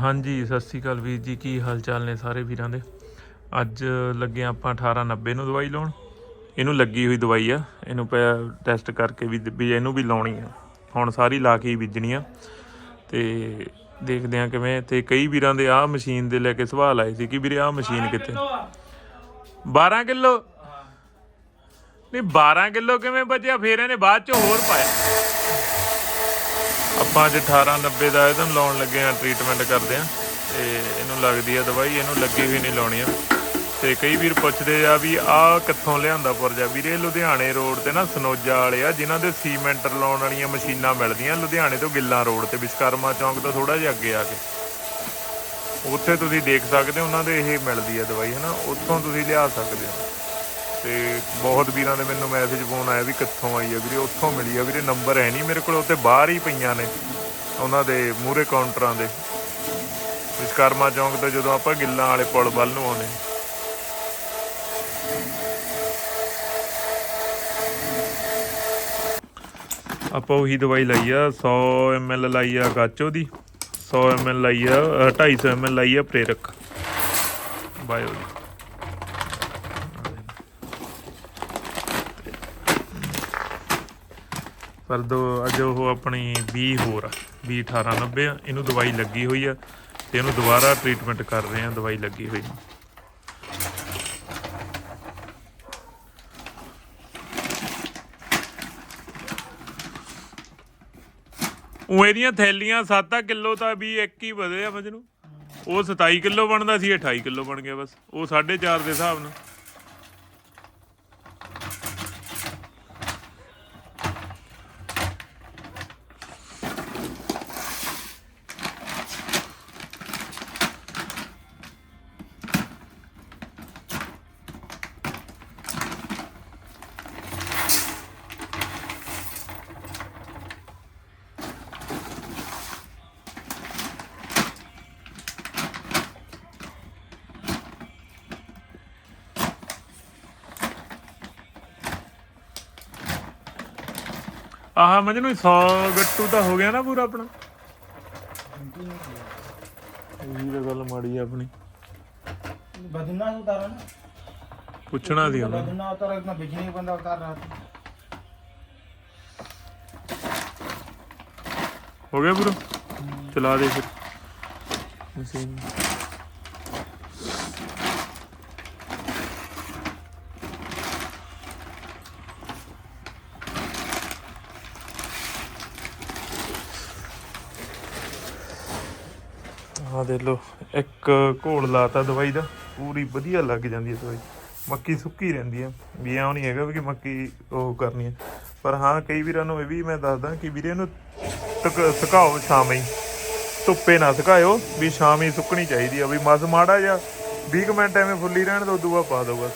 ਹਾਂਜੀ ਸਤਿ ਸ੍ਰੀ ਅਕਾਲ ਵੀਰ ਜੀ ਕੀ ਹਾਲ ਚਾਲ ਨੇ ਸਾਰੇ ਵੀਰਾਂ ਦੇ? ਅੱਜ ਲੱਗੇ ਆਪਾਂ 1890 ਨੂੰ ਦਵਾਈ ਲਾਉਣ। ਇਹਨੂੰ ਲੱਗੀ ਹੋਈ ਦਵਾਈ ਆ ਇਹਨੂੰ ਪਿਆ ਟੈਸਟ ਕਰਕੇ ਵੀ ਵੀ ਇਹਨੂੰ ਵੀ ਲਾਉਣੀ ਆ। ਹੁਣ ਸਾਰੀ ਲਾ ਕੇ ਹੀ ਬੀਜਣੀ ਆ। ਤੇ ਦੇਖਦੇ ਆ ਕਿਵੇਂ ਤੇ ਕਈ ਵੀਰਾਂ ਦੇ ਆਹ ਮਸ਼ੀਨ ਦੇ ਲੈ ਕੇ ਸਵਾਲ ਆਏ ਸੀ ਕਿ ਵੀਰੇ ਆਹ ਮਸ਼ੀਨ ਕਿੱਥੇ? 12 ਕਿਲੋ? ਨਹੀਂ 12 ਕਿਲੋ ਕਿਵੇਂ ਬਚਿਆ? ਫੇਰ ਇਹਨੇ ਬਾਅਦ ਚ ਹੋਰ ਪਾਇਆ। ਆਪਾਂ ਅੱਜ 1890 ਦਾ ਇਹਨੂੰ ਲਾਉਣ ਲੱਗੇ ਆ ਟ੍ਰੀਟਮੈਂਟ ਕਰਦੇ ਆ। ਤੇ ਇਹਨੂੰ ਲੱਗਦੀ ਆ ਦਵਾਈ, ਇਹਨੂੰ ਲੱਗੀ ਵੀ ਨਹੀਂ ਲਾਉਣੀ ਆ। ਤੇ ਕਈ ਵੀਰ ਪੁੱਛਦੇ ਆ ਵੀ ਆਹ ਕਿੱਥੋਂ ਲਿਆਂਦਾ ਪੁਰਜਾ? ਵੀਰੇ, ਲੁਧਿਆਣੇ ਰੋਡ ਤੇ ਨਾ ਸਨੋਜਾ ਵਾਲੇ ਆ, ਜਿਨ੍ਹਾਂ ਦੇ ਸੀਮੈਂਟ ਲਾਉਣ ਵਾਲੀਆਂ ਮਸ਼ੀਨਾਂ ਮਿਲਦੀਆਂ। ਲੁਧਿਆਣੇ ਤੋਂ ਗਿੱਲਾਂ ਰੋਡ ਤੇ, ਵਿਸ਼ਕਰਮਾ ਚੌਂਕ ਤੋਂ ਥੋੜਾ ਜਿਹਾ ਅੱਗੇ ਆ ਕੇ। ਉੱਥੇ ਤੁਸੀਂ ਦੇਖ ਸਕਦੇ ਹੋ, ਉਹਨਾਂ ਦੇ ਇਹ ਮਿਲਦੀ ਆ ਦਵਾਈ ਹੈ ਨਾ ਉੱਥੋਂ ਤੁਸੀਂ ਲਿਆ ਸਕਦੇ ਹੋ। ਤੇ ਬਹੁਤ ਵੀਰਾਂ ਦੇ ਮੈਨੂੰ ਮੈਸੇਜ ਫੋਨ ਆਇਆ ਵੀ ਕਿੱਥੋਂ ਆਈ ਆ ਵੀਰੇ ਉੱਥੋਂ ਮਿਲੀ ਆ ਵੀਰੇ ਨੰਬਰ ਹੈ ਨਹੀਂ ਮੇਰੇ ਕੋਲ ਉੱਤੇ ਬਾਹਰ ਹੀ ਪਈਆਂ ਨੇ ਉਹਨਾਂ ਦੇ ਮੂਹਰੇ ਕਾਊਂਟਰਾਂ ਦੇ। ਵਿਸ਼ਕਰਮਾ ਚੌਂਕ ਤੋਂ ਜਦੋਂ ਆਪਾਂ ਗਿੱਲਾਂ ਵਾਲੇ ਪੁਲ ਵੱਲ ਨੂੰ ਆਉਨੇ ਆਪਾਂ ਉਹੀ ਦਵਾਈ ਲਈ ਆ 100 ml ਲਾਈ ਆ ਗਾਚੋ ਦੀ 100 ml ਲਾਈ ਆ ਅ, 250 ml ਲਾਈ ਆ ਪ੍ਰੇਰਕ। ਬਾਇਓ ਦੀ ਪਰ ਦੋ ਅੱਜ ਉਹ ਆਪਣੀ 20 ਹੋਰ ਆ 20 1890 ਆ, ਇਹਨੂੰ ਦਵਾਈ ਲੱਗੀ ਹੋਈ ਆ ਤੇ ਇਹਨੂੰ ਦੁਬਾਰਾ ਟ੍ਰੀਟਮੈਂਟ ਕਰ ਰਹੇ ਆ, ਦਵਾਈ ਲੱਗੀ ਹੋਈ ਨੂੰ ਉਹ ਇਹਦੀਆਂ ਥੈਲੀਆਂ 7 ਕਿਲੋ ਤਾਂ ਵੀ ਇੱਕ ਹੀ ਵਧੇ ਆ ਮਜਨੂੰ। ਉਹ 27 ਕਿਲੋ ਬਣਦਾ ਸੀ ਇਹ 28 ਕਿਲੋ ਬਣ ਗਿਆ ਬਸ। ਉਹ 4.5 ਦੇ ਹਿਸਾਬ ਨਾਲ। ਆਹ ਮਜਨੂੰ 100 ਗੱਟੂ ਤਾਂ ਹੋ ਗਿਆ ਨਾ ਪੂਰਾ ਆਪਣਾ ਇਹ ਤਾਂ ਗੱਲ ਮਾੜੀ ਆ ਆਪਣੀ बदना से उतारा ना ਪੁੱਛਣਾ ਸੀ ਉਹਨਾਂ ਨੇ। बदना उतारा इतना बिजली का बंदा उतार रहा था ਹੋ ਗਿਆ ਪੂਰਾ ਚਲਾ ਦੇ ਫਿਰ ਮਸ਼ੀਨ ਆ ਦੇ ਲੋ ਇੱਕ ਘੋਲ ਲਾਤਾ ਦਵਾਈ ਦਾ, ਪੂਰੀ ਵਧੀਆ ਲੱਗ ਜਾਂਦੀ ਹੈ ਦਵਾਈ। ਮੱਕੀ ਸੁੱਕੀ ਰਹਿੰਦੀ ਹੈ। ਵੀ ਐਂ ਨਹੀਂ ਹੈਗਾ ਵੀ ਕਿ ਮੱਕੀ ਉਹ ਕਰਨੀ ਹੈ। ਪਰ ਹਾਂ, ਕਈ ਵੀਰਾਂ ਨੂੰ ਇਹ ਵੀ ਮੈਂ ਦੱਸਦਾ ਕਿ ਵੀਰੇ ਇਹਨੂੰ ਤਕ, ਸੁਕਾਓ ਹੀ ਧੁੱਪੇ ਨਾ ਸੁਕਾਇਓ ਵੀ ਸ਼ਾਮੀ ਸੁੱਕਣੀ ਚਾਹੀਦੀ ਆ। ਵੀ ਮਸ ਮਾੜਾ ਜਾਂ 20 ਕੁ ਮਿੰਟ ਐਵੇਂ ਫੁੱਲੀ ਰਹਿਣ ਦੋ, ਦੂਆ ਪਾ ਦੋ ਬਸ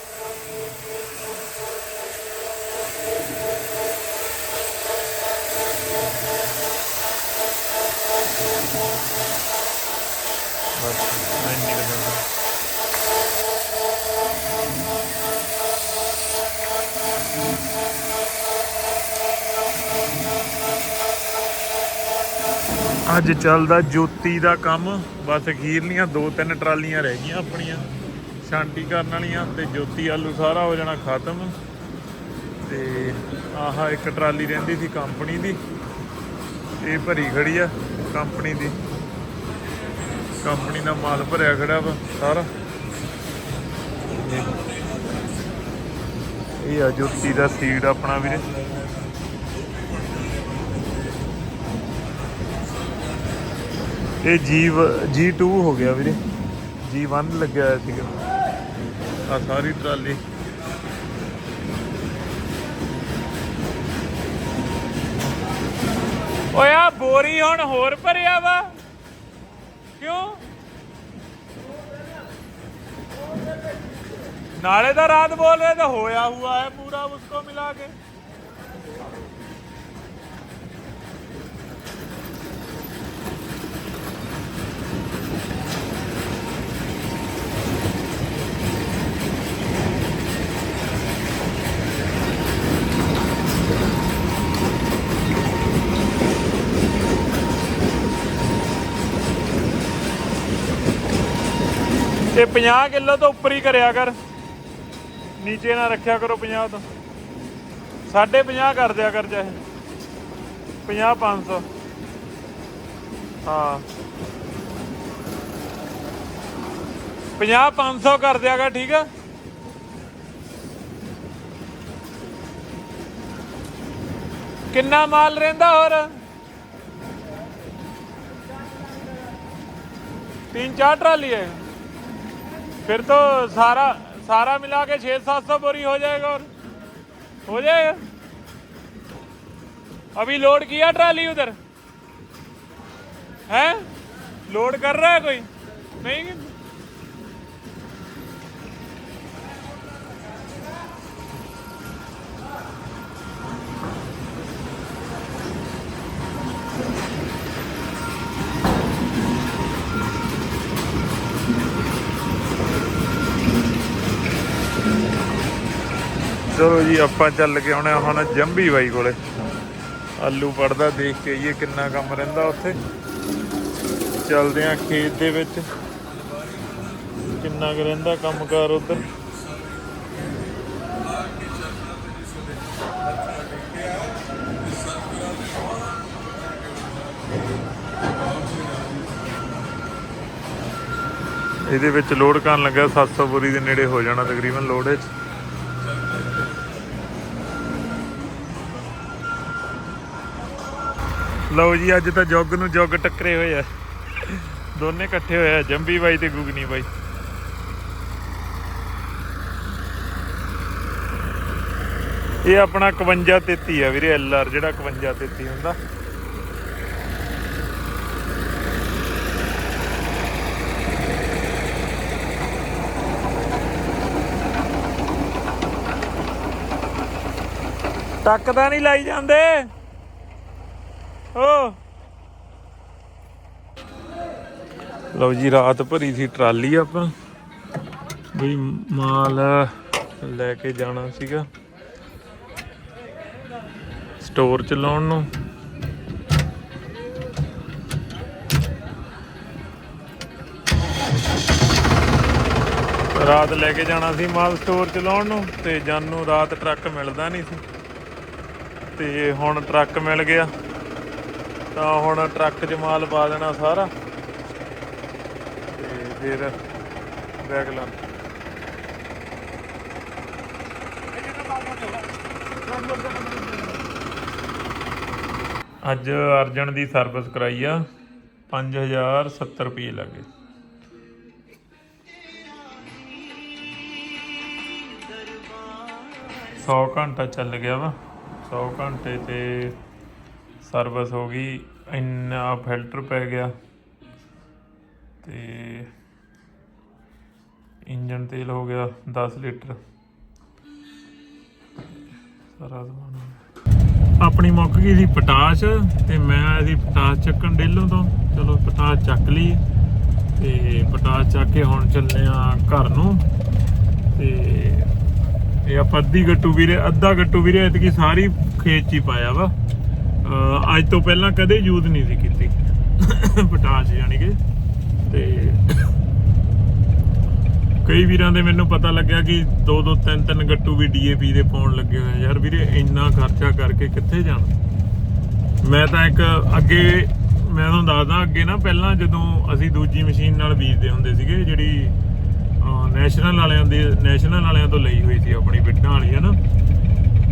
ਇੰਨੀ ਕੁ ਗੱਲ ਆ। ਅੱਜ ਚੱਲਦਾ ਜੋਤੀ ਦਾ ਕੰਮ। ਬਸ ਅਖੀਰਲੀਆਂ ਦੋ ਤਿੰਨ ਟਰਾਲੀਆਂ ਰਹਿ ਗਈਆਂ ਆਪਣੀਆਂ ਛਾਂਟੀ ਕਰਨ ਵਾਲੀਆਂ ਤੇ ਜੋਤੀ ਆਲੂ ਸਾਰਾ ਹੋ ਜਾਣਾ ਖਤਮ। ਤੇ ਆਹ ਇੱਕ ਟਰਾਲੀ ਰਹਿੰਦੀ ਸੀ ਕੰਪਨੀ ਦੀ, ਇਹ ਭਰੀ ਖੜੀ ਆ ਕੰਪਨੀ ਦੀ। ਕੰਪਨੀ ਦਾ ਮਾਲ ਭਰਿਆ ਖੜਾ ਵਾ ਸਾਰਾ। ਇਹ ਆ ਜੋਤੀ ਦਾ ਸੀਡ ਆਪਣਾ ਵੀਰੇ। ਇਹ ਜੀ G2 ਹੋ ਗਿਆ ਵੀਰੇ। G1 ਲੱਗਿਆ ਹੋਇਆ ਸੀਗਾ। ਆ ਸਾਰੀ ਟਰਾਲੀ। ਓਏ ਆ ਬੋਰੀ ਹੁਣ ਹੋਰ ਭਰਿਆ ਵਾ। ਕਿਉਂ? ਨਾਲੇ ਦਾ ਰਾਤ ਬੋਲ ਰਹੇ ਤਾਂ ਹੋਇਆ ਹੁਆ ਹੈ ਪੂਰਾ ਉਸਕੋ ਮਿਲਾ ਕੇ। ਤੇ 50 ਕਿਲੋ ਤੋਂ ਉੱਪਰ ਹੀ ਕਰਿਆ ਕਰ। ਨੀਚੇ ਨਾ ਰੱਖਿਆ ਕਰੋ 50 ਤੋਂ। 50 ਕਰ ਦਿਆ ਕਰ ਚਾਹੇ। 50 500 ਹਾਂ। 50 500 ਕਰ ਦਿਆਗਾ ਠੀਕ ਹੈ ਕਿੰਨਾ ਮਾਲ ਰਹਿੰਦਾ ਹੋਰ? 3-4 ਟਰਾਲੀ ਹੈ। फिर तो सारा सारा मिला के छः सात सौ बोरी हो जाएगा और हो जाएगा अभी लोड किया ट्राली उधर है लोड कर रहा है कोई नहीं ਚਲੋ ਜੀ, ਆਪਾਂ ਚੱਲ ਕੇ ਆਉਣੇ ਹੁਣ ਜੰਬੀ ਬਾਈ ਕੋਲੇ। ਆਲੂ ਪੜਦਾ, ਦੇਖ ਕੇ ਆਈਏ ਕਿੰਨਾ ਕੰਮ ਰਹਿੰਦਾ ਉੱਥੇ। ਚੱਲਦੇ ਆ ਖੇਤ ਦੇ ਵਿੱਚ। ਕਿੰਨਾ ਕੁ ਰਹਿੰਦਾ ਕੰਮਕਾਰ ਉੱਧਰ। ਇਹਦੇ ਵਿੱਚ ਲੋਡ ਕਰਨ ਲੱਗਾ 700 ਬੋਰੀ ਦੇ ਨੇੜੇ ਹੋ ਜਾਣਾ ਤਕਰੀਬਨ ਲੋਡ ਵਿੱਚ। ਲਓ ਜੀ, ਅੱਜ ਤਾਂ ਜੁੱਗ ਨੂੰ ਜੁੱਗ ਟੱਕਰੇ ਹੋਏ ਆ। ਦੋਨੇ ਇਕੱਠੇ ਹੋਏ ਆ, ਜੰਬੀ ਬਾਈ ਤੇ ਗੁਗਨੀ ਬਾਈ। ਇਹ ਆਪਣਾ 51 33 ਆ ਵੀਰੇ ਐਲਆਰ ਜਿਹੜਾ 51 33 ਹੁੰਦਾ। ਟੱਕ ਤਾਂ ਨਹੀਂ ਲਾਈ ਜਾਂਦੇ। ਓ ਲਓ ਜੀ, ਰਾਤ ਭਰੀ ਸੀ ਟਰਾਲੀ ਆਪਾਂ। ਵੀ ਮਾਲ ਲੈ ਕੇ ਜਾਣਾ ਸੀਗਾ। ਸਟੋਰ ਚ ਲਾਉਣ ਨੂੰ। ਰਾਤ ਲੈ ਕੇ ਜਾਣਾ ਸੀ ਮਾਲ ਸਟੋਰ ਚ ਲਾਉਣ ਨੂੰ ਤੇ ਜਨ ਨੂੰ ਰਾਤ ਟਰੱਕ ਮਿਲਦਾ ਨਹੀਂ ਸੀ। ਤੇ ਹੁਣ ਟਰੱਕ ਮਿਲ ਗਿਆ। ਤਾਂ ਹੁਣ ਟਰੱਕ 'ਚ ਮਾਲ ਪਾ ਦੇਣਾ ਸਾਰਾ। ਤੇ ਫਿਰ ਬੈਗ ਲਾ। ਅੱਜ ਅਰਜਨ ਦੀ ਸਰਵਿਸ ਕਰਾਈ ਆ 5070 ਰੁਪਏ ਲੱਗੇ। ਸੌ ਘੰਟਾ ਚੱਲ ਗਿਆ ਵਾ। 100 ਘੰਟੇ ਤੇ ਸਰਵਿਸ ਹੋ ਗਈ, ਇੰਨਾ ਫਿਲਟਰ ਪੈ ਗਿਆ ਤੇ ਇੰਜਨ ਤੇਲ ਹੋ ਗਿਆ 10 ਲੀਟਰ। ਸਾਰਾ ਸਮਾਨ ਆਪਣੀ ਮੁੱਕ ਗਈ ਸੀ ਪਟਾਸ਼ ਤੇ ਮੈਂ ਆਇਆ ਸੀ ਪਟਾਸ਼ ਚੱਕਣ ਡੇਲੋਂ ਤੋਂ। ਚਲੋ ਪਟਾਸ਼ ਚੱਕ ਲਈ ਤੇ ਪਟਾਸ਼ ਚੱਕ ਕੇ ਹੁਣ ਚੱਲੇ ਆ ਘਰ ਨੂੰ ਤੇ ਇਹ ਆਪਾਂ ਅੱਧੀ ਗੱਟੂ ਵੀਰੇ, ਅੱਧਾ ਗੱਟੂ ਵੀਰੇ ਐਤਕੀ ਸਾਰੀ ਖੇਤ 'ਚ ਹੀ ਪਾਇਆ ਵਾ। ਅੱਜ ਤੋਂ ਪਹਿਲਾਂ ਕਦੇ ਯੂਜ਼ ਨਹੀਂ ਸੀ ਕੀਤੀ। ਪਟਾਸ਼ ਯਾਨੀ ਕਿ। ਤੇ ਕਈ ਵੀਰਾਂ ਦੇ ਮੈਨੂੰ ਪਤਾ ਲੱਗਿਆ ਕਿ ਦੋ ਦੋ ਤਿੰਨ ਤਿੰਨ ਗੱਟੂ ਵੀ ਡੀਏਪੀ ਦੇ ਪਾਉਣ ਲੱਗੇ ਹੋਏ ਯਾਰ ਵੀਰੇ, ਇੰਨਾ ਖਰਚਾ ਕਰਕੇ ਕਿੱਥੇ ਜਾਣਾ? ਮੈਂ ਤਾਂ ਇੱਕ ਅੱਗੇ, ਮੈਂ ਤੁਹਾਨੂੰ ਦੱਸਦਾ, ਅੱਗੇ ਨਾ ਪਹਿਲਾਂ ਜਦੋਂ ਅਸੀਂ ਦੂਜੀ ਮਸ਼ੀਨ ਨਾਲ ਬੀਜਦੇ ਹੁੰਦੇ ਸੀਗੇ, ਜਿਹੜੀ ਨੈਸ਼ਨਲ ਵਾਲਿਆਂ ਦੇ, ਨੈਸ਼ਨਲ ਵਾਲਿਆਂ ਤੋਂ ਲਈ ਹੋਈ ਸੀ ਆਪਣੀ ਬਿੱਟਾਂ ਵਾਲੀ ਹੈ ਨਾ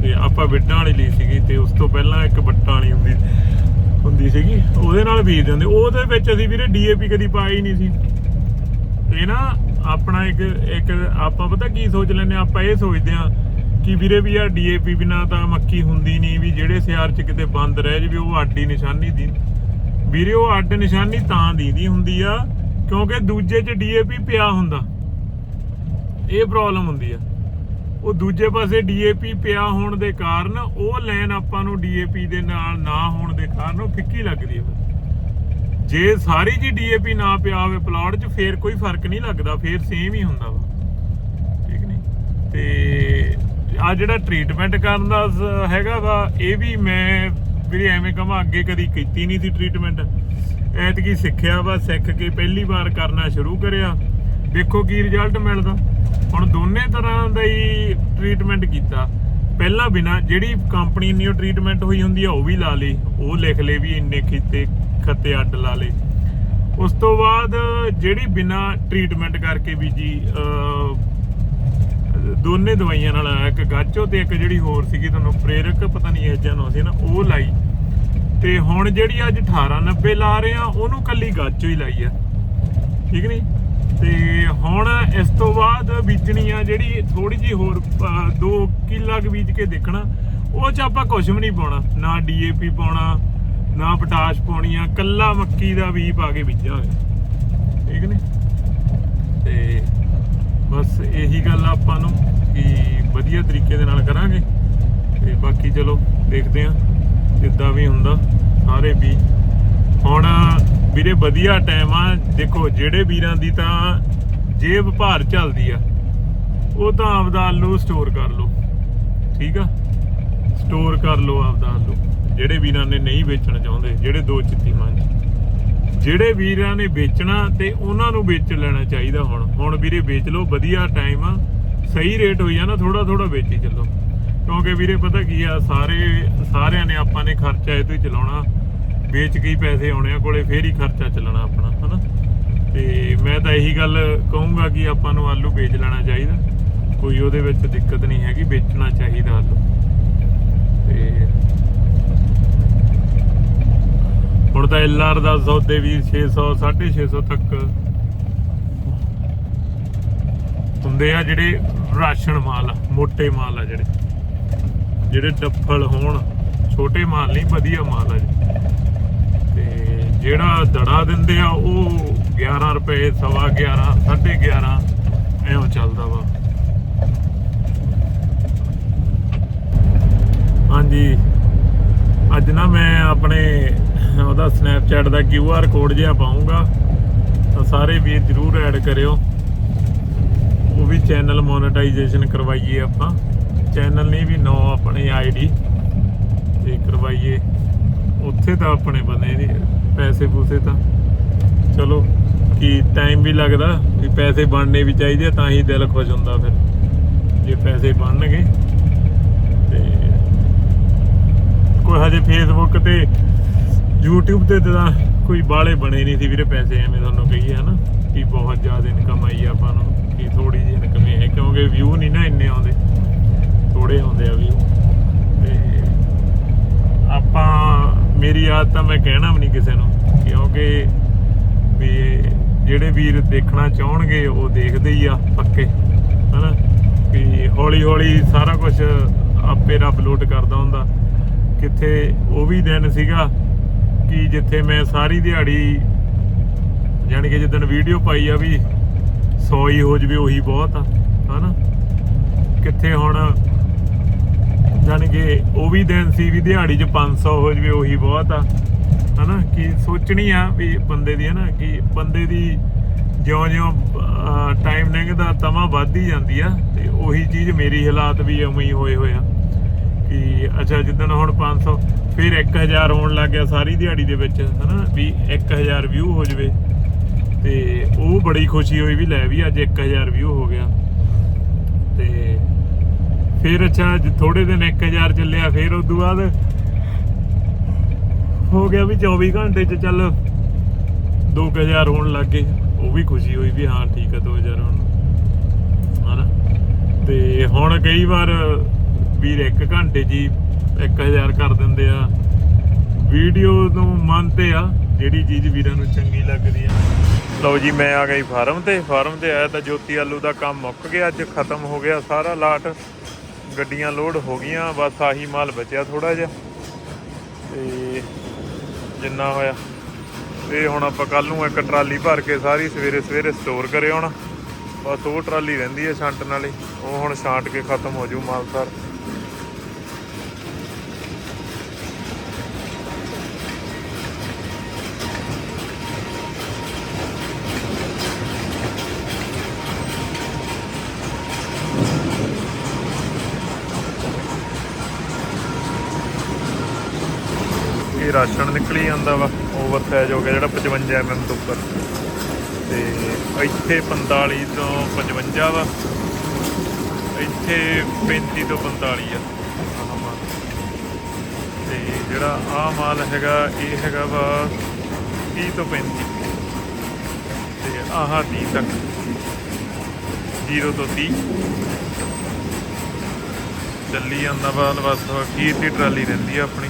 ਤੇ ਆਪਾਂ ਬਿੱਟਾਂ ਵਾਲੀ ਲਈ ਸੀਗੀ ਤੇ ਉਸ ਤੋਂ ਪਹਿਲਾਂ ਇੱਕ ਬੱਟਾਂ ਵਾਲੀ ਹੁੰਦੀ ਹੁੰਦੀ ਸੀਗੀ। ਉਹਦੇ ਨਾਲ ਬੀਜ ਹੁੰਦੇ। ਉਹਦੇ ਵਿੱਚ ਅਸੀਂ ਵੀਰੇ ਡੀਏਪੀ ਕਦੀ ਪਾਈ ਨਹੀਂ ਸੀ। ਤੇ ਨਾ ਆਪਣਾ ਇੱਕ ਇੱਕ ਆਪਾਂ ਪਤਾ ਕੀ ਸੋਚ ਲੈਂਦੇ ਹਾਂ? ਆਪਾਂ ਇਹ ਸੋਚਦੇ ਆ ਕਿ ਵੀਰੇ ਵੀ ਆ ਡੀਏਪੀ ਬਿਨਾ ਤਾਂ ਮੱਕੀ ਹੁੰਦੀ ਨਹੀਂ ਵੀ ਜਿਹੜੇ ਸਿਆਰ ਚ ਕਿਤੇ ਬੰਦ ਰਹਿ ਜਵੇ, ਉਹ ਆਡੀ ਨਿਸ਼ਾਨੀ ਦੀ। ਵੀਰੇ ਉਹ ਅੱਡ ਨਿਸ਼ਾਨੀ ਤਾਂ ਦੀ ਦੀਦੀ ਹੁੰਦੀ ਆ, ਕਿਉਂਕਿ ਦੂਜੇ ਚ ਡੀਏਪੀ ਪਿਆ ਹੁੰਦਾ। ਇਹ ਪ੍ਰੋਬਲਮ ਹੁੰਦੀ ਆ। ਉਹ ਦੂਜੇ ਪਾਸੇ ਡੀਏਪੀ ਪਿਆ ਹੋਣ ਦੇ ਕਾਰਨ ਉਹ ਲਾਈਨ ਆਪਾਂ ਨੂੰ ਡੀਏਪੀ ਦੇ ਨਾਲ ਨਾ ਹੋਣ ਦੇ ਕਾਰਨ ਉਹ ਫਿੱਕੀ ਲੱਗਦੀ ਹੈ। ਜੇ ਸਾਰੀ ਜੀ ਡੀਏਪੀ ਨਾ ਪਿਆ ਹੋਵੇ ਪਲਾਟ 'ਚ, ਫੇਰ ਕੋਈ ਫ਼ਰਕ ਨਹੀਂ ਲੱਗਦਾ, ਫੇਰ ਸੇਮ ਹੀ ਹੁੰਦਾ ਵਾ। ਠੀਕ ਨਹੀਂ? ਤੇ ਆ ਜਿਹੜਾ ਟ੍ਰੀਟਮੈਂਟ ਕਰਨ ਦਾ ਸ- ਹੈਗਾ ਵਾ, ਇਹ ਵੀ ਮੈਂ ਵੀ ਐਵੇਂ ਕਹਾਂ, ਅੱਗੇ ਕਦੀ ਕੀਤੀ ਨਹੀਂ ਸੀ ਟ੍ਰੀਟਮੈਂਟ ਐਤਕੀ ਸਿੱਖਿਆ ਵਾ, ਸਿੱਖ ਕੇ ਪਹਿਲੀ ਵਾਰ ਕਰਨਾ ਸ਼ੁਰੂ ਕਰਿਆ। ਦੇਖੋ ਕੀ ਰਿਜ਼ਲਟ ਮਿਲਦਾ। ਹੁਣ ਦੋਨੇ ਤਰ੍ਹਾਂ ਦਾ ਹੀ ਟ੍ਰੀਟਮੈਂਟ ਕੀਤਾ। ਪਹਿਲਾਂ ਬਿਨਾ ਜਿਹੜੀ ਕੰਪਨੀ ਨਿਊ ਟ੍ਰੀਟਮੈਂਟ ਹੋਈ ਹੁੰਦੀ ਆ, ਉਹ ਵੀ ਲਾ ਲਈ ਉਹ ਲਿਖ ਲਈ ਵੀ ਇੰਨੇ ਖਿੱਤੇ, ਖੱਤੇ ਅੱਡ ਲਾ ਲਏ ਉਸ ਤੋਂ ਬਾਅਦ ਜਿਹੜੀ ਬਿਨਾ ਟ੍ਰੀਟਮੈਂਟ ਕਰਕੇ ਵੀ ਜੀ ਦੋਨੇ ਦਵਾਈਆਂ ਨਾਲ ਇੱਕ ਗਾਚੋ ਤੇ ਇੱਕ ਜਿਹੜੀ ਹੋਰ ਸੀਗੀ ਤੁਹਾਨੂੰ, ਪ੍ਰੇਰਕ ਪਤਾ ਨਹੀਂ ਇਹ ਜਨ ਸੀ ਨਾ, ਉਹ ਲਾਈ। ਤੇ ਹੁਣ ਜਿਹੜੀ ਅੱਜ 1890 ਲਾ ਰਹੇ ਆ, ਉਹਨੂੰ ਕੱਲੀ ਗਾਚੋ ਹੀ ਲਾਈ ਆ। ਠੀਕ ਨਹੀਂ ਤੇ ਹੁਣ ਇਸ ਤੋਂ ਬਾਅਦ ਬੀਜਣੀ ਆ ਜਿਹੜੀ ਥੋੜੀ ਜੀ ਹੋਰ 2 ਕਿੱਲਾ ਕੁ ਬੀਜ ਕੇ ਦੇਖਣਾ, ਉਹ ਚ ਆਪਾਂ ਕੁਝ ਵੀ ਨਹੀਂ ਪਾਉਣਾ। ਨਾ ਡੀਏਪੀ ਪਾਉਣਾ, ਨਾ ਪੋਟਾਸ਼ ਪਾਉਣੀ ਆ, ਕੱਲਾ ਮੱਕੀ ਦਾ ਬੀਜ ਪਾ ਕੇ ਬੀਜਾਂਗੇ। ਠੀਕ ਨੇ? ਤੇ ਬਸ ਇਹੀ ਗੱਲ ਆਪਾਂ ਨੂੰ ਕਿ ਵਧੀਆ ਤਰੀਕੇ ਦੇ ਨਾਲ ਕਰਾਂਗੇ। ਤੇ ਬਾਕੀ ਚਲੋ ਦੇਖਦੇ ਆ, ਜਿੱਦਾਂ ਵੀ ਹੁੰਦਾ, ਸਾਰੇ ਵੀ ਹੁਣ ਵੀਰੇ ਵਧੀਆ ਟਾਈਮ ਆ। ਦੇਖੋ, ਜਿਹੜੇ ਵੀਰਾਂ ਦੀ ਤਾਂ ਜੇਬ ਭਾਰ ਚੱਲਦੀ ਆ, ਉਹ ਤਾਂ ਆਪਦਾ ਆਲੂ ਸਟੋਰ ਕਰ ਲਓ। ਠੀਕ ਆ? ਸਟੋਰ ਕਰ ਲਓ ਆਪਦਾ ਆਲੂ। ਜਿਹੜੇ ਵੀਰਾਂ ਨੇ ਨਹੀਂ ਵੇਚਣਾ ਚਾਹੁੰਦੇ, ਜਿਹੜੇ ਦੋ ਚਿੱਤੀ ਮਨ ਜਿਹੜੇ ਵੀਰਾਂ ਨੇ ਵੇਚਣਾ ਤੇ ਉਹਨਾਂ ਨੂੰ ਵੇਚ ਲੈਣਾ ਚਾਹੀਦਾ ਹੁਣ। ਹੁਣ ਵੀਰੇ ਵੇਚ ਲਓ, ਵਧੀਆ ਟਾਈਮ ਆ। ਸਹੀ ਰੇਟ ਹੋਈ ਆ ਨਾ ਥੋੜਾ ਥੋੜਾ ਵੇਚੀ ਚੱਲੋ। ਕਿਉਂਕਿ ਵੀਰੇ ਪਤਾ ਕੀ ਆ, ਸਾਰੇ, ਸਾਰਿਆਂ ਨੇ ਆਪਾਂ ਨੇ ਖਰਚਾ ਇਹ ਤੋਂ ਹੀ ਚਲਾਉਣਾ। ਵੇਚ ਕੇ ਹੀ ਪੈਸੇ ਆਉਣੇ ਆ, ਕੋਲੇ ਫੇਰ ਹੀ ਖਰਚਾ ਚੱਲਣਾ ਆਪਣਾ, ਹਨਾ? ਤੇ ਮੈਂ ਤਾਂ ਇਹੀ ਗੱਲ ਕਹੂੰਗਾ ਕਿ ਆਪਾਂ ਨੂੰ ਆਲੂ ਵੇਚ ਲੈਣਾ ਚਾਹੀਦਾ। ਕੋਈ ਉਹਦੇ ਵਿੱਚ ਦਿੱਕਤ ਨਹੀਂ ਹੈਗੀ, ਵੇਚਣਾ ਚਾਹੀਦਾ ਆਲੂ। ਤੇ ਹੁਣ ਤਾਂ ਐਲਆਰ ਦਾ ਸੌਦੇ ਵੀ 600 650 ਤੱਕ ਹੁੰਦੇ ਆ ਜਿਹੜੇ ਰਾਸ਼ਨ ਮਾਲ ਆ, ਮੋਟੇ ਮਾਲ ਆ ਜਿਹੜੇ। ਜਿਹੜੇ ਡੱਫਲ ਹੋਣ, ਛੋਟੇ ਮਾਲ ਨਹੀਂ, ਵਧੀਆ ਮਾਲ ਆ ਜੀ ਜਿਹੜਾ ਦੜਾ ਦਿੰਦੇ ਆ, ਉਹ 11 ਰੁਪਏ, ਸਵਾ 11 11.5 ਐਵੇਂ ਚੱਲਦਾ ਵਾ। ਹਾਂਜੀ। ਅੱਜ ਨਾ ਮੈਂ ਆਪਣੇ, ਉਹਦਾ ਸਨੈਪਚੈਟ ਦਾ QR ਕੋਡ ਜਿਹਾ ਪਾਉਂਗਾ ਤਾਂ ਸਾਰੇ ਵੀਰ ਜਰੂਰ ਐਡ ਕਰਿਓ। ਉਹ ਵੀ ਚੈਨਲ ਮੋਨੇਟਾਈਜੇਸ਼ਨ ਕਰਵਾਈਏ ਆਪਾਂ। ਚੈਨਲ ਨਹੀਂ ਵੀ ਨੋ, ਆਪਣੀ ਆਈਡੀ ਤੇ ਕਰਵਾਈਏ। ਉੱਥੇ ਤਾਂ ਆਪਣੇ ਬੰਦੇ ਨਹੀਂ। ਪੈਸੇ ਪੂਸੇ ਤਾਂ। ਚਲੋ ਕਿ ਟਾਈਮ ਵੀ ਲੱਗਦਾ ਵੀ ਪੈਸੇ ਬਣਨੇ ਵੀ ਚਾਹੀਦੇ ਆ, ਤਾਂ ਹੀ ਦਿਲ ਖੁਸ਼ ਹੁੰਦਾ ਫਿਰ। ਜੇ ਪੈਸੇ ਬਣਨਗੇ ਤੇ ਕੋਈ ਹਜੇ ਫੇਸਬੁੱਕ ਤੇ YouTube ਤੇ ਤਾਂ ਕੋਈ ਬਾਲੇ ਬਣੇ ਨਹੀਂ ਸੀ ਵੀਰੇ ਪੈਸੇ ਐਵੇਂ ਤੁਹਾਨੂੰ ਕਹੀਏ ਹਨਾ? ਕਿ ਬਹੁਤ ਜ਼ਿਆਦਾ ਇਨਕਮ ਆਈ ਆ ਆਪਾਂ ਨੂੰ ਕਿ ਥੋੜੀ ਜਿਹੀ ਇਨਕਮ ਹੈ ਕਿਉਂਕਿ ਵਿਊ ਨਹੀਂ ਨਾ ਇੰਨੇ ਆਉਂਦੇ। ਥੋੜੇ ਆਉਂਦੇ ਆ ਵਿਊ ਤੇ ਆਪਾਂ ਮੇਰੀ ਆਦਤ ਤਾਂ ਮੈਂ ਕਹਿਣਾ ਵੀ ਨਹੀਂ ਕਿਸੇ ਨੂੰ, ਕਿਉਂਕਿ ਵੀ ਜਿਹੜੇ ਵੀਰ ਦੇਖਣਾ ਚਾਹਣਗੇ, ਉਹ ਦੇਖਦੇ ਹੀ ਆ ਪੱਕੇ, ਹਨਾ? ਵੀ ਹੌਲੀ ਹੌਲੀ ਸਾਰਾ ਕੁਝ ਆਪੇ ਰੱਬ ਲੋਡ ਕਰਦਾ ਹੁੰਦਾ। ਕਿੱਥੇ ਉਹ ਵੀ ਦਿਨ ਸੀਗਾ ਕਿ ਜਿੱਥੇ ਮੈਂ ਸਾਰੀ ਦਿਹਾੜੀ ਯਾਨੀ ਕਿ ਜਿੱਦਣ ਵੀਡੀਓ ਪਾਈ ਆ ਵੀ 100 ਹੀ ਹੋ ਜਵੇ, ਉਹੀ ਬਹੁਤ ਆ, ਹਨਾ? ਕਿੱਥੇ ਹੁਣ ਯਾਨੀ ਕਿ ਉਹ ਵੀ ਦਿਨ ਸੀ ਵੀ ਦਿਹਾੜੀ 'ਚ 500 ਹੋ ਜਵੇ, ਉਹੀ ਬਹੁਤ ਆ। ਹਨਾ, ਕਿ ਸੋਚਣੀ ਆ ਵੀ ਬੰਦੇ ਦੀ, ਹਨਾ, ਕਿ ਬੰਦੇ ਦੀ ਜਿਉਂ-ਜਿਉਂ ਟਾਈਮ ਲੰਘਦਾ ਤਮਾ ਵੱਧਦੀ ਜਾਂਦੀ ਆ, ਤੇ ਉਹੀ ਚੀਜ਼ ਮੇਰੀ ਹਾਲਾਤ ਵੀ ਉਵੇਂ ਹੀ ਹੋਏ ਹੋਏ ਆ। ਕਿ ਅੱਛਾ, ਜਿੱਦਣ ਹੁਣ 500 ਫਿਰ 1000 ਹੋਣ ਲੱਗ ਗਿਆ ਸਾਰੀ ਦਿਹਾੜੀ ਦੇ ਵਿੱਚ, ਹਨਾ, ਵੀ 1000 ਵਿਊ ਹੋ ਜਵੇ। ਤੇ ਉਹ ਬੜੀ ਖੁਸ਼ੀ ਹੋਈ ਵੀ ਲੈ ਵੀ ਅੱਜ 1000 ਵਿਊ ਹੋ ਗਿਆ। ਤੇ ਫਿਰ ਅੱਛਾ ਥੋੜੇ ਦਿਨ 1000 ਚੱਲਿਆ, ਫਿਰ ਉਸ ਤੋਂ ਬਾਅਦ ਹੋ ਗਿਆ ਵੀ 24 ਘੰਟੇ ਚ ਚੱਲ 2000 ਹੋਣ ਲੱਗ ਗਏ। ਉਹ ਵੀ ਖੁਸ਼ੀ ਹੋਈ ਵੀ ਹਾਂ, ਠੀਕ ਆ 2000 ਹੁਣ। ਹਨਾ? ਤੇ ਹੁਣ ਕਈ ਵਾਰ ਵੀਰ 1 ਘੰਟੇ ਜੀ 1000 ਕਰ ਦਿੰਦੇ ਆ। ਵੀਡੀਓ ਨੂੰ ਮਨ ਤੇ ਆ, ਜਿਹੜੀ ਚੀਜ਼ ਵੀਰਾਂ ਨੂੰ ਚੰਗੀ ਲੱਗਦੀ ਆ। ਲਓ ਜੀ, ਮੈਂ ਆ ਗਈ ਫਾਰਮ ਤੇ। ਫਾਰਮ ਤੇ ਆਇਆ ਤਾਂ ਜੋਤੀ ਆਲੂ ਦਾ ਕੰਮ ਮੁੱਕ ਗਿਆ, ਅੱਜ ਖਤਮ ਹੋ ਗਿਆ ਸਾਰਾ ਲਾਟ। ਗੱਡੀਆਂ ਲੋਡ ਹੋ ਗਈਆਂ, ਬਸ ਆਹੀ ਮਾਲ ਬਚਿਆ ਥੋੜਾ ਜਿਹਾ। ਤੇ ਜਿੰਨਾ ਹੋਇਆ। ਤੇ ਹੁਣ ਆਪਾਂ ਕੱਲ ਨੂੰ ਇੱਕ ਟਰਾਲੀ ਭਰ ਕੇ ਸਾਰੀ ਸਵੇਰੇ ਸਵੇਰੇ ਸਟੋਰ ਕਰੇ ਆਉਣਾ। ਬਸ ਉਹ ਟਰਾਲੀ ਰਹਿੰਦੀ ਹੈ ਛਾਂਟਣ ਵਾਲੀ। ਉਹ ਹੁਣ ਛਾਂਟ ਕੇ ਖਤਮ ਹੋ ਜੂ ਮਾਲ ਸਾਰ। ਇਹ ਰਾਸ਼ਨ ਨਿਕਲੀ ਜਾਂਦਾ ਵਾ ਓਵਰ ਸਾਈਜ਼ ਹੋ ਗਿਆ ਜਿਹੜਾ 55 ਐਮਐਮ ਤੋਂ ਉੱਪਰ। ਤੇ ਇੱਥੇ 45 ਤੋਂ 55 ਵਾ, ਇੱਥੇ 35 ਤੋਂ 45 ਆ। ਆਹ ਮਾਲ ਤੇ ਜਿਹੜਾ ਆਹ ਮਾਲ ਹੈਗਾ, ਇਹ ਹੈਗਾ ਵਾ 30 ਤੋਂ 35 ਤੇ ਆਹ 30 ਤੱਕ 0 ਤੋਂ 30 ਚੱਲੀ ਜਾਂਦਾ ਵਾ ਬਸ ਅਖੀਰ ਦੀ ਟਰਾਲੀ ਰਹਿੰਦੀ ਆ ਆਪਣੀ।